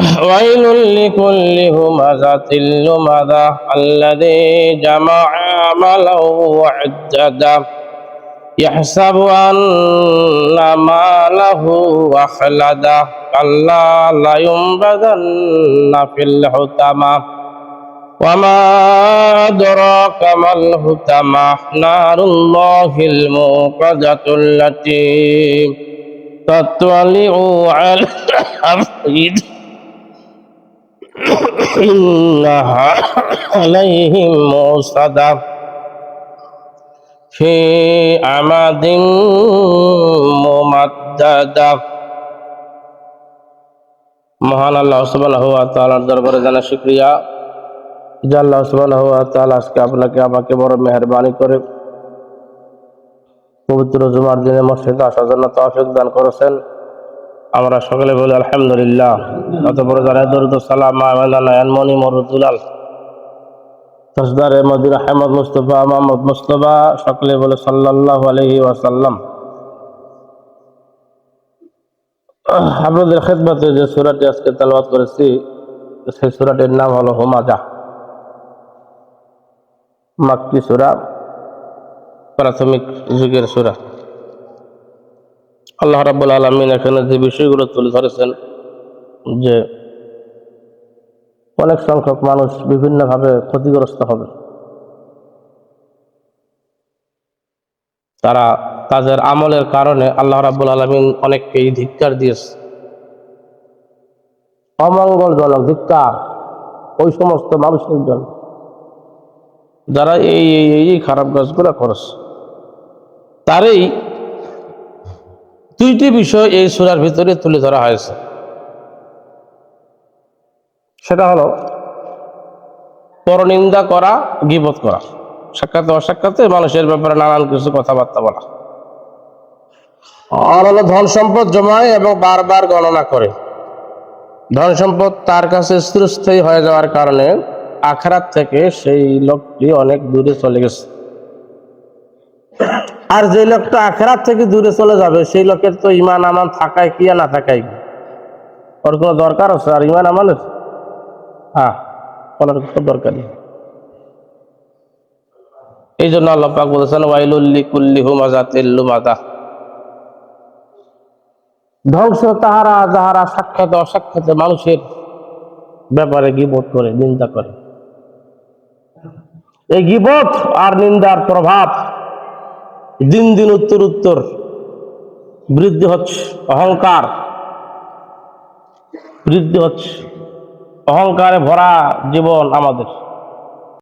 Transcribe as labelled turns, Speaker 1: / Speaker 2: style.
Speaker 1: ويل لكل همزة لمزة الذي جمع مالا وعدده يحسب أن ماله أخلده كلا لينبذن في الحطمة وما أدراك ما الحطمة نار الله الموقدة التي تطلع على الأفئدة إنها عليهم موصدة في أمد ممددة মহান আল্লাহ সুবহানাহু ওয়া তাআলার দরবারে জানা শুকরিয়া যে আল্লাহ সুবহানাহু ওয়া তাআলা আজকে আপনাকে আমাকে বড় মেহেরবানি করে পবিত্র জুমার দিনে মসজিদে আসার জন্য তৌফিক দান করেছেন আমরা সকলে বলি, আলহামদুলিল্লাহ। অতপর যারা দরুদ সালাম আহমেদান মনি মরুদুলাল তসদারে মদির আহমদ মুস্তফা, মোহাম্মদ মুস্তফা, সকলে বলে, সাল্লাল্লাহু আলাইহি ওয়াসাল্লাম। আপনাদের খেদমতে যে সুরাটি আজকে তেলাওয়াত করেছি, সেই সুরাটির নাম হলো হুমাজা। মাক্কি সুরা, প্রাথমিক যুগের সুরা। আল্লাহ রাবুল আলমিন এখানে যে বিষয়গুলো তুলে ধরেছেন যে অনেক সংখ্যক মানুষ বিভিন্নভাবে ক্ষতিগ্রস্ত হবে। তারা তাদের আমলের কারণে আল্লাহ রাবুল আলমিন অনেককেই ধিক্কার দিয়েছে। অমঙ্গলজনক, ধিক্কার, ওই সমস্ত মানুষের জন্য যারা এই এই খারাপ কাজগুলো করেছে, তারই দুইটি বিষয় এই সুরার ভিতরে তুলে ধরা হয়েছে। সেটা হলো, পরনিন্দা করা, গিবত করা। সাক্ষাতে অসাক্ষাতে মানুষের ব্যাপারে নানান কিছু কথাবার্তা বলা। আর হলো, ধন সম্পদ জমায় এবং বারবার গণনা করে। ধন সম্পদ তার কাছে স্থিরস্থায়ী হয়ে যাওয়ার কারণে আখরাত থেকে সেই লোকটি অনেক দূরে চলে গেছে। আর যে লোকটা আখরাত থেকে দূরে চলে যাবে, সেই লোকের তো ইমান আমান থাকায় কি না থাকায়? ওর কোনো দরকার আছে? আর ইমান আমানের? হ্যাঁ কোনো দরকার নেই। এই জন্য আল্লাহ পাক বলেছেন ওয়াইলুল্লি কুল্লি হুমাজাতিল লুমাজা ধ্বংস তাহারা যাহারা সাক্ষাৎ অসাক্ষাতে মানুষের ব্যাপারে গিবোধ করে, নিন্দা করে। এই গিবোধ আর নিন্দার প্রভাব দিন দিন উত্তর উত্তর বৃদ্ধি হচ্ছে অহংকার। বৃদ্ধি হচ্ছে অহংকারে ভরা জীবন আমাদের।